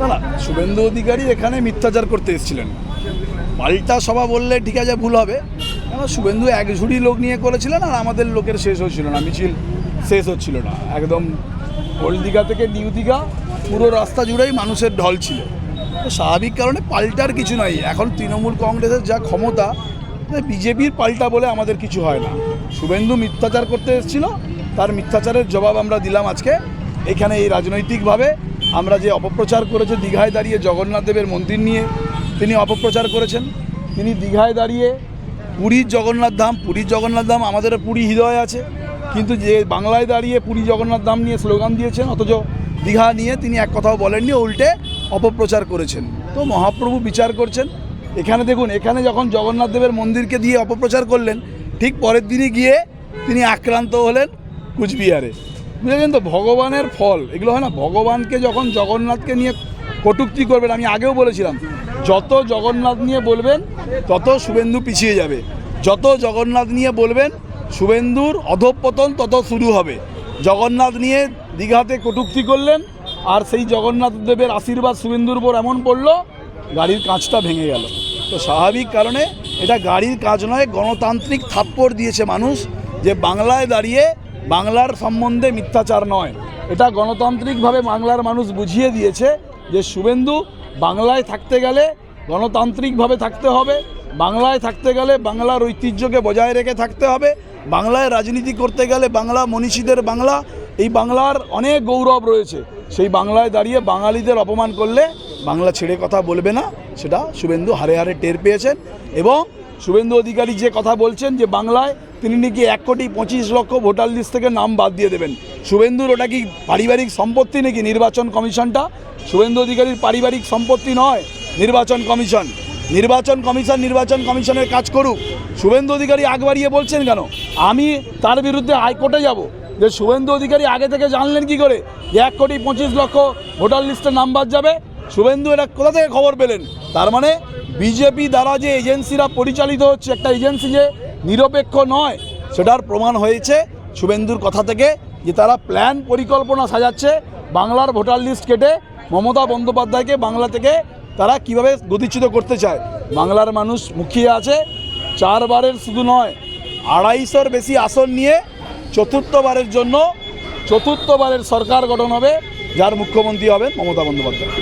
না না, শুভেন্দু অধিকারী এখানে মিথ্যাচার করতে এসেছিলেন। পাল্টা সভা বললে ঠিক আছে, ভুল হবে। কেন, শুভেন্দু এক ঝুড়ি লোক নিয়ে করেছিলেন আর আমাদের লোকের শেষ হচ্ছিল না, মিছিল শেষ হচ্ছিল না। একদম ওল্ড দীঘা থেকে নিউ দীঘা, পুরো রাস্তা জুড়েই মানুষের ঢল ছিল। তো স্বাভাবিক কারণে পাল্টার কিছু নাই। এখন তৃণমূল কংগ্রেসের যা ক্ষমতা বিজেপির পাল্টা বলে আমাদের কিছু হয় না। শুভেন্দু মিথ্যাচার করতে এসেছিল, তার মিথ্যাচারের জবাব আমরা দিলাম আজকে। এখানে এই রাজনৈতিকভাবে আমরা যে অপপ্রচার করেছে দীঘায় দাঁড়িয়ে জগন্নাথ দেবের মন্দির নিয়ে, তিনি অপপ্রচার করেছেন। তিনি দীঘায় দাঁড়িয়ে পুরীর জগন্নাথ ধাম, পুরীর জগন্নাথ ধাম আমাদের পুরী হৃদয় আছে। কিন্তু যে বাংলায় দাঁড়িয়ে পুরী জগন্নাথ ধাম নিয়ে স্লোগান দিয়েছেন, অথচ দীঘা নিয়ে তিনি এক কথাও বলেননি, উল্টে অপপ্রচার করেছেন। তো মহাপ্রভু বিচার করছেন। এখানে দেখুন, এখানে যখন জগন্নাথ দেবের মন্দিরকে দিয়ে অপপ্রচার করলেন, ঠিক পরের দিনই গিয়ে তিনি আক্রান্ত হলেন কুচবিহারে। বুঝলেন তো, ভগবানের ফল, এগুলো হয় না, ভগবানকে যখন জগন্নাথকে নিয়ে কটূক্তি করবেন, আমি আগেও বলেছিলাম, যত জগন্নাথ নিয়ে বলবেন, তত শুভেন্দু পিছিয়ে যাবে। যত জগন্নাথ নিয়ে বলবেন, শুভেন্দুর অধঃপতন তত শুরু হবে। জগন্নাথ নিয়ে দীঘাতে কটূক্তি করলেন, আর সেই জগন্নাথ দেবের আশীর্বাদ শুভেন্দুর উপর এমন পড়ল, গাড়ির কাঁচটা ভেঙে গেল। তো স্বাভাবিক কারণে এটা গাড়ির কাজ নয়, গণতান্ত্রিক থাপ্পড় দিয়েছে মানুষ যে বাংলায় দাঁড়িয়ে বাংলার সম্বন্ধে মিথ্যাচার নয়। এটা গণতান্ত্রিকভাবে বাংলার মানুষ বুঝিয়ে দিয়েছে যে শুভেন্দু, বাংলায় থাকতে গেলে গণতান্ত্রিকভাবে থাকতে হবে, বাংলায় থাকতে গেলে বাংলার ঐতিহ্যকে বজায় রেখে থাকতে হবে, বাংলায় রাজনীতি করতে গেলে বাংলা মনীষীদের বাংলা, এই বাংলার অনেক গৌরব রয়েছে। সেই বাংলায় দাঁড়িয়ে বাঙালিদের অপমান করলে বাংলা ছেড়ে কথা বলবে না, সেটা শুভেন্দু হারে হারে টের পেয়েছেন এবং শুভেন্দু অধিকারী যে কথা বলছেন যে বাংলায় তিনি নাকি এক কোটি পঁচিশ লক্ষ ভোটার লিস্ট থেকে নাম বাদ দিয়ে দেবেন। শুভেন্দুর ওটা কি পারিবারিক সম্পত্তি নাকি নির্বাচন কমিশনটা? শুভেন্দু অধিকারীর পারিবারিক সম্পত্তি নয়, নির্বাচন কমিশন। নির্বাচন কমিশন নির্বাচন কমিশনের কাজ করুক। শুভেন্দু অধিকারী আগ বাড়িয়ে বলছেন কেন? আমি তার বিরুদ্ধে হাইকোর্টে যাব। যে শুভেন্দু অধিকারী আগে থেকে জানলেন কি করে? যে এক কোটি পঁচিশ লক্ষ ভোটার লিস্টে নাম বাদ যাবে। শুভেন্দু এটা কোথা থেকে খবর পেলেন? তার মানে বিজেপি দ্বারা যে এজেন্সিরা পরিচালিত হচ্ছে, একটা এজেন্সি যে নিরপেক্ষ নয়, সেটার প্রমাণ হয়েছে শুভেন্দুর কথা থেকে, যে তারা প্ল্যান পরিকল্পনা সাজাচ্ছে বাংলার ভোটার লিস্ট কেটে মমতা বন্দ্যোপাধ্যায়কে বাংলা থেকে তারা কীভাবে গতিচ্যুত করতে চায়। বাংলার মানুষ মুখিয়ে আছে, চারবারের শুধু নয়, আড়াইশোর বেশি আসন নিয়ে চতুর্থবারের জন্য চতুর্থবারের সরকার গঠন হবে, যার মুখ্যমন্ত্রী হবেন মমতা বন্দ্যোপাধ্যায়।